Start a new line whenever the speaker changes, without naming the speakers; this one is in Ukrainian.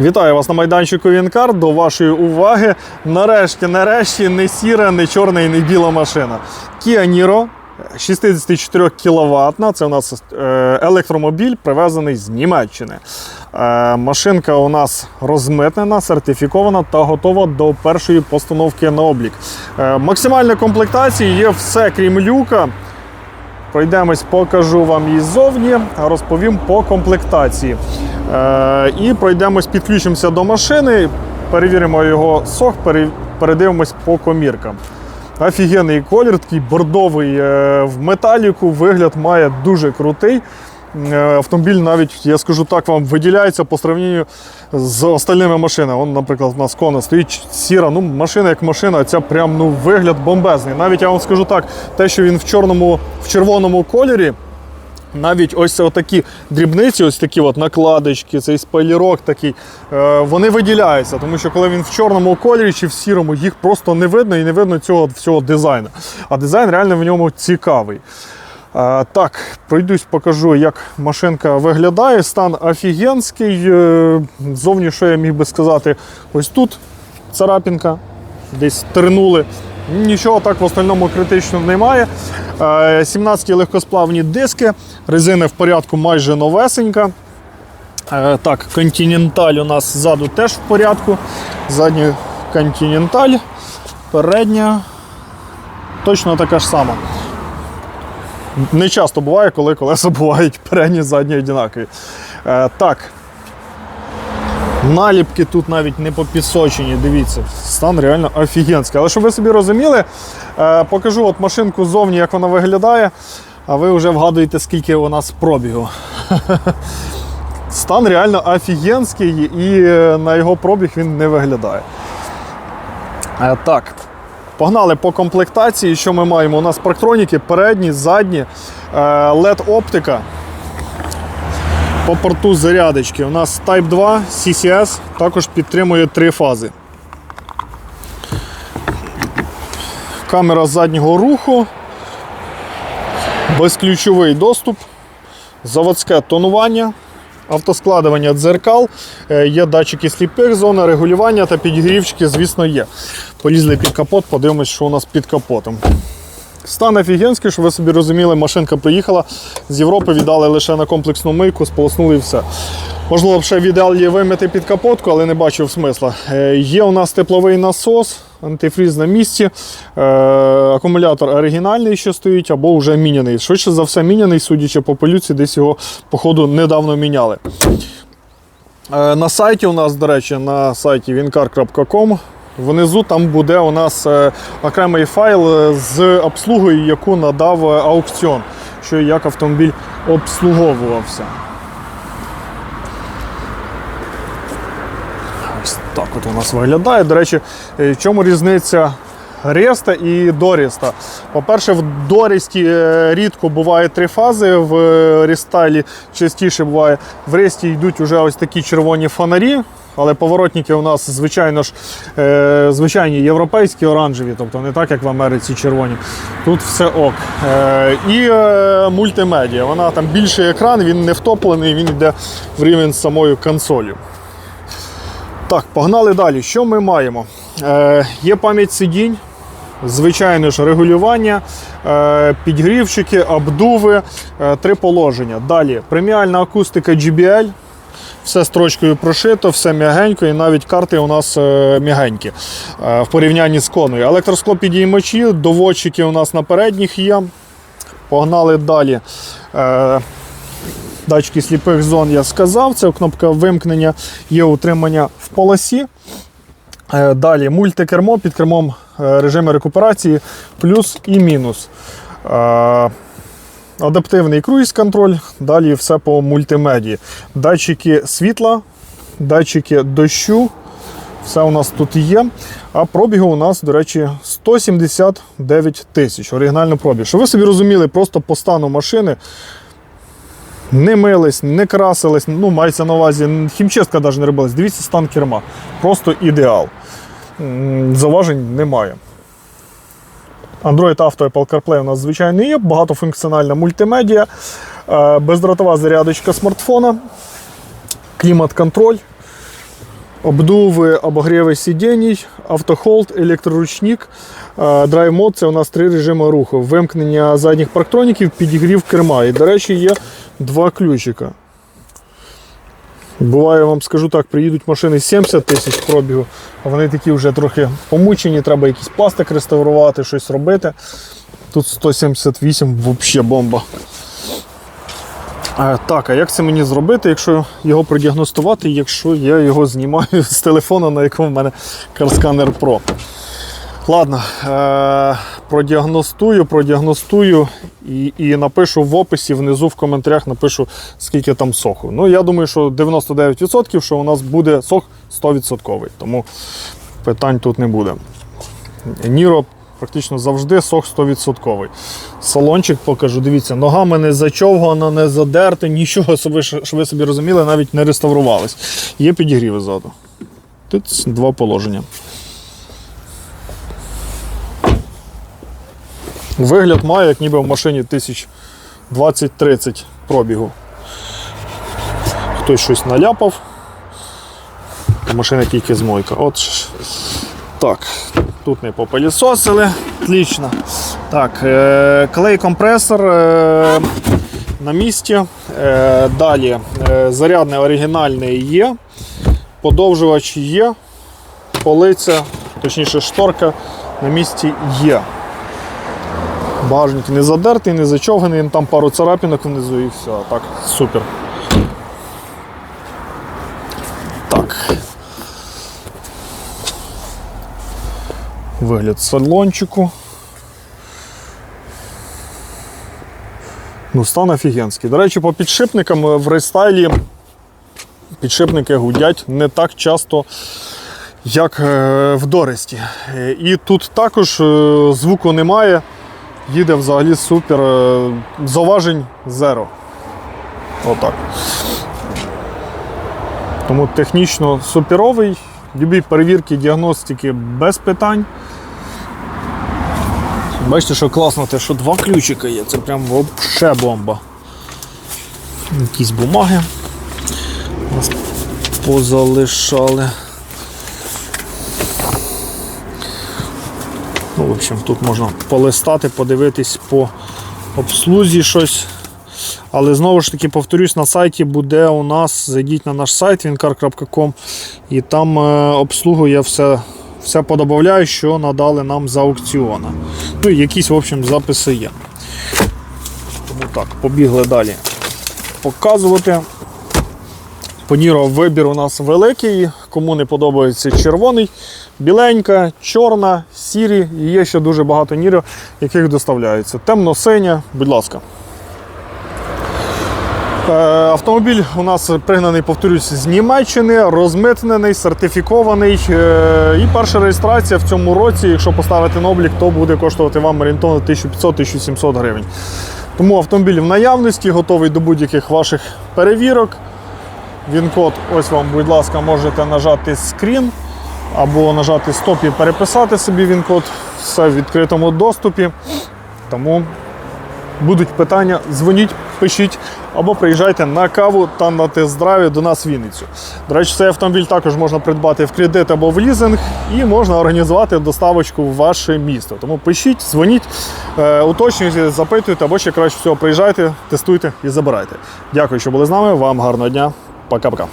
Вітаю вас на майданчику Вінкар. До вашої уваги. Нарешті, нарешті, не сіра, не чорна і не біла машина. Kia Niro 64 кВт. Це у нас е, електромобіль, привезений з Німеччини. Е, Машинка у нас розмитнена, сертифікована та готова до першої постановки на облік. Е, Максимальна комплектація є все крім люка. Пройдемось, покажу вам її ззовні, розповім по комплектації. Е, і пройдемось, підключимося до машини, перевіримо його сох, передивимось по коміркам. Офігенний колір, такий бордовий е, в металіку, вигляд має дуже крутий. Е, Автомобіль навіть, я скажу так, вам виділяється по сравненню з остальними машинами. Вон, наприклад, у нас Кона стоїть сіра, ну машина як машина, а ця прям ну, вигляд бомбезний. Навіть я вам скажу так, те, що він в чорному, в червоному кольорі, навіть ось такі дрібниці, ось такі от накладочки, цей спойлерок такий, е, вони виділяються, тому що коли він в чорному кольорі чи в сірому, їх просто не видно і не видно цього всього дизайну. А дизайн реально в ньому цікавий. Е, Так, пройдусь, покажу, як машинка виглядає. Стан офігенський. Е, Зовні, що я міг би сказати, ось тут царапінка, десь тернули. Нічого так в остальному критично немає. Е, 17 легкосплавні диски, резина в порядку майже новесенька. Е, Так, континенталь у нас ззаду теж в порядку. Задня континенталь, передня точно така ж сама. Не часто буває, коли колеса бувають передні, задні однакові. Е, так. Наліпки тут навіть не попісочені, дивіться, стан реально офігенський. Але щоб ви собі розуміли, е, покажу от машинку ззовні, як вона виглядає, а ви вже вгадуєте, скільки у нас пробігу. Стан реально офігенський і е, на його пробіг він не виглядає. Е, Так, погнали по комплектації. Що ми маємо? У нас парктроніки передні, задні, LED-оптика. По порту зарядочки. У нас Type 2 CCS також підтримує три фази. Камера заднього руху, безключовий доступ, заводське тонування, автоскладування дзеркал, е, є датчики сліпих, зона регулювання та підігрівчики, звісно, є. Полізли під капот, подивимось, що у нас під капотом. Стан офігенський, щоб ви собі розуміли, машинка приїхала з Європи, віддали лише на комплексну мийку, сполоснули і все. Можливо, б ще в ідеалі вимити під капотку, але не бачив смисла. Е, Є у нас тепловий насос, антифріз на місці, е, акумулятор оригінальний, що стоїть, або вже міняний. Швидше за все, міняний, судячи по полюці, десь його, походу, недавно міняли. Е, На сайті у нас, до речі, на сайті wincar.com внизу там буде у нас е, окремий файл з обслугою, яку надав аукціон, що як автомобіль обслуговувався. Ось так от у нас виглядає. До речі, е, в чому різниця Реста і Доріста. По-перше, в Дорісті е, рідко буває три фази, в е, Рістайлі частіше буває. В Ресті йдуть вже ось такі червоні фонарі. Але поворотники у нас, звичайно ж, звичайні європейські оранжеві, тобто не так, як в Америці червоні. Тут все ок. І мультимедіа. Вона там більший екран, він не втоплений, він йде в рівень з самою консолью. Так, погнали далі. Що ми маємо? Е, є пам'ять сидінь, звичайно ж, регулювання, е, підгрівчики, обдуви, е, три положення. Далі преміальна акустика GBL. Все строчкою прошито, все м'ягенько, і навіть карти у нас е, м'ягенькі е, в порівнянні з коною. Електросклопідіймачі, доводчики у нас на передніх є. Погнали далі. Датчики сліпих зон я сказав, це кнопка вимкнення, є утримання в полосі. Е, Далі мультикермо під кермом е, режиму рекуперації, плюс і мінус. Е, Адаптивний круїз-контроль, далі все по мультимедії. Датчики світла, датчики дощу, все у нас тут є. А пробігу у нас, до речі, 179 тисяч. Оригінальний пробіг. Щоб ви собі розуміли, просто по стану машини не мились, не красились, ну, мається на увазі, хімчистка навіть не робилась. Дивіться стан керма. Просто ідеал. Заважень немає. Android Auto Apple CarPlay у нас, звичайно, є, багатофункціональна мультимедіа, е, бездротова зарядочка смартфона, клімат-контроль. Обдуви, обогріви сидінь, автохолд, електроручник, е, драйв мод це у нас три режими руху. Вимкнення задніх парктроніків, підігрів керма. І, до речі, є два ключика. Буває, я вам скажу так, приїдуть машини 70 тисяч пробігу, а вони такі вже трохи помучені, треба якийсь пластик реставрувати, щось робити. Тут 178 взагалі бомба. Так, а як це мені зробити, якщо його продіагностувати, якщо я його знімаю з телефона, на якому в мене CarScanner Pro? Ладно, е- продіагностую, продіагностую і, і напишу в описі, внизу в коментарях напишу, скільки там соху. Ну, я думаю, що 99%, що у нас буде сох 100%. Тому питань тут не буде. Ніро практично завжди сох 100%. Салончик покажу. Дивіться, ногами не зачовгано, не задерто, нічого щоб ви собі розуміли, навіть не реставрувались. Є підігріви ззаду. Тут два положення. Вигляд має, як ніби в машині тисяч 20-30 пробігу. Хтось щось наляпав. Машина тільки з мойка. От. Так, тут не попилісосили. Отлично. Так, е, клей компресор е, на місці. Е, далі зарядне оригінальне є. Подовжувач є. Полиця, точніше шторка на місці є. Багажник не задертий, не зачовганий, там пару царапінок внизу і все. Так, супер. Так. Вигляд салончику. Ну, стан офігенський. До речі, по підшипникам е, в рестайлі підшипники гудять не так часто, як е, в Доресті. Е, І тут також е, звуку немає. Їде взагалі супер. Зауважень зеро. Отак. Тому технічно суперовий. Любі перевірки, діагностики без питань. Бачите, що класно, те, що два ключика є, це прям вообще бомба. Якісь бумаги нас позалишали. Ну, в общем, тут можна полистати, подивитись по обслузі щось. Але знову ж таки, повторюсь, на сайті буде у нас, зайдіть на наш сайт wincar.com і там е, обслугу я все, все подобавляю, що надали нам за аукціона. Ну якісь, в общем, записи є. Тому так, побігли далі показувати. По Ніро вибір у нас великий. Кому не подобається червоний, біленька, чорна, сірі. І є ще дуже багато Ніро, яких доставляється. Темно-синя, будь ласка. Е, Автомобіль у нас пригнаний, повторюсь, з Німеччини, розмитнений, сертифікований. Е, І перша реєстрація в цьому році, якщо поставити на облік, то буде коштувати вам орієнтовно 1500-1700 гривень. Тому автомобіль в наявності, готовий до будь-яких ваших перевірок. Він-код, ось вам, будь ласка, можете нажати скрін або нажати стоп і переписати собі він-код. Все в відкритому доступі. Тому будуть питання, дзвоніть, пишіть або приїжджайте на каву та на тест-драйві до нас в Вінницю. До речі, цей автомобіль також можна придбати в кредит або в лізинг, і можна організувати доставочку в ваше місто. Тому пишіть, дзвоніть, е, уточнюйте, запитуйте, або ще краще всього приїжджайте, тестуйте і забирайте. Дякую, що були з нами. Вам гарного дня. Пока-пока.